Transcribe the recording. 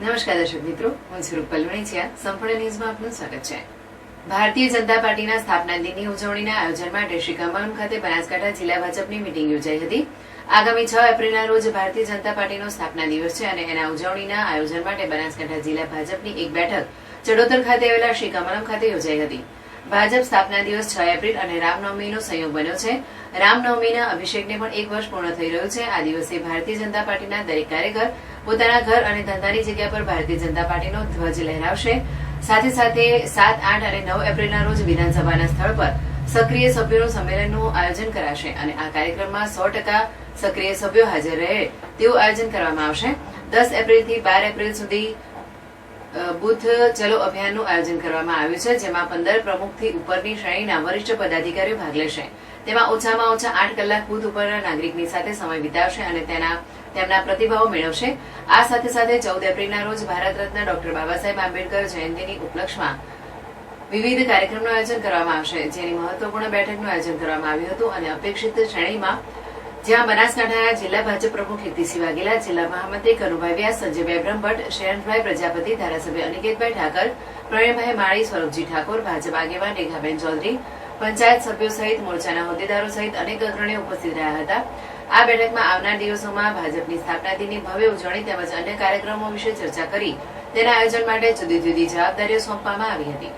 નમસ્કાર દર્શક મિત્રો, હું સ્વરૂપ રૂપલ વણિચિયા સંપૂર્ણ ન્યૂઝમાં આપનું સ્વાગત છે. ભારતીય જનતા પાર્ટીના સ્થાપના દિનની ઉજવણીના આયોજન માટે શ્રી કમલમ ખાતે બનાસકાંઠા જિલ્લા ભાજપની મિટિંગ યોજાઈ હતી. આગામી છ એપ્રિલના રોજ ભારતીય જનતા પાર્ટીનો સ્થાપના દિવસ છે અને એના ઉજવણીના આયોજન માટે બનાસકાંઠા જિલ્લા ભાજપની એક બેઠક ચડોતર ખાતે આવેલા શ્રી કમલમ ખાતે યોજાઈ હતી. ભાજપ સ્થાપના દિવસ છ એપ્રિલ અને રામનવમીનો સંયોગ બન્યો છે. રામનવમીના અભિષેકને પણ એક વર્ષ પૂર્ણ થઈ રહ્યું છે. આ દિવસે ભારતીય જનતા પાર્ટીના દરેક કાર્યકર પોતાના ઘર અને ધંધાની જગ્યા પર ભારતીય જનતા પાર્ટીનો ધ્વજ લહેરાવશે. સાથે સાથે સાત, આઠ અને નવ એપ્રિલના રોજ વિધાનસભાના સ્થળ પર સક્રિય સભ્યોનું સંમેલનનું આયોજન કરાશે અને આ કાર્યક્રમમાં સો ટકા સક્રિય સભ્યો હાજર રહે તેવું આયોજન કરવામાં આવશે. દસ એપ્રિલથી બાર એપ્રિલ સુધી બુથ ચલો અભિયાનનું આયોજન કરવામાં આવ્યું છે, જેમાં પંદર પ્રમુખથી ઉપરની શ્રેણીના વરિષ્ઠ પદાધિકારીઓ ભાગ લેશે. તેમાં ઓછામાં ઓછા આઠ કલાક બુથ ઉપરના નાગરિકની સાથે સમય વિતાવશે અને તેના, તેમના પ્રતિભાવો મેળવશે. આ સાથે સાથે ચૌદ એપ્રિલના રોજ ભારત રત્ન ડોક્ટર બાબા સાહેબ આંબેડકર જયંતિની ઉપલક્ષમાં વિવિધ કાર્યક્રમનું આયોજન કરવામાં આવશે. જેની મહત્વપૂર્ણ બેઠકનું આયોજન કરવામાં આવ્યું હતું અને અપેક્ષિત શ્રેણીમાં જ્યાં બનાસકાંઠાના જિલ્લા ભાજપ પ્રમુખ કીર્તિસિંહ વાઘેલા, જિલ્લા મહામંત્રી કનુભાઈ વ્યાસ સંજયભાઈ બ્રહ્મભટ્ટ, શયનભાઈ પ્રજાપતિ, ધારાસભ્ય અનિકેતભાઈ ઠાકર, પ્રવીણભાઈ માળી, સ્વરૂપજી ઠાકોર, ભાજપ આગેવાન રેખાબેન ચૌધરી, પંચાયત સભ્યો સહિત મોરચાના હોદ્દેદારો સહિત અનેક અગ્રણીઓ ઉપસ્થિત રહ્યા હતા. આ બેઠકમાં આવનાર દિવસોમાં ભાજપની સ્થાપના દિનની ભવ્ય ઉજવણી તેમજ અન્ય કાર્યક્રમો વિશે ચર્ચા કરી તેના આયોજન માટે જુદી જુદી જવાબદારીઓ સોંપવામાં આવી હતી.